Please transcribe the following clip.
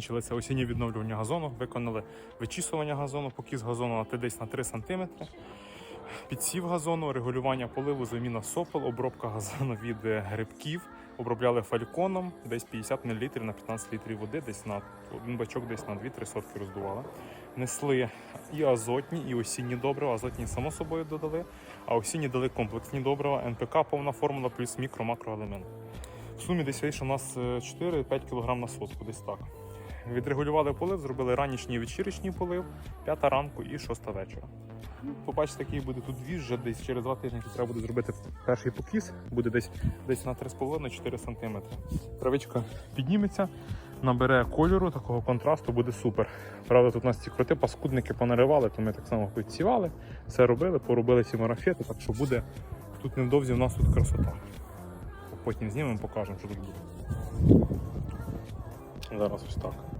закінчилися осінні відновлювання газону, виконали вичісування газону, покіс газону на десь на 3 см. Підсів газону, регулювання поливу, заміна сопел, обробка газону від е, грибків. Обробляли фальконом, десь 50 мл на 15 літрів води, десь на один бачок десь на 2-3 сотки роздували. Несли і азотні, і осінні добрива. Азотні само собою додали, а осінні дали комплексні добрива, НПК, повна формула, плюс мікро-макроелемент. В сумі десь вийшло у нас е, 4-5 кг на сотку, десь так. Відрегулювали полив, зробили ранішній і вечірній полив, п'ята ранку і шоста вечора. Ну, Побачите, який буде тут двіж, вже десь через два тижні треба буде зробити перший покіс, буде десь, десь на 3,5-4 см. Травичка підніметься, набере кольору, такого контрасту буде супер. Правда, тут у нас ці кроти, паскудники понаривали, то ми так само підсівали, все робили, поробили ці марафети, так що буде тут невдовзі у нас тут красота. Потім знімемо, покажемо, що тут буде. Зараз ось так.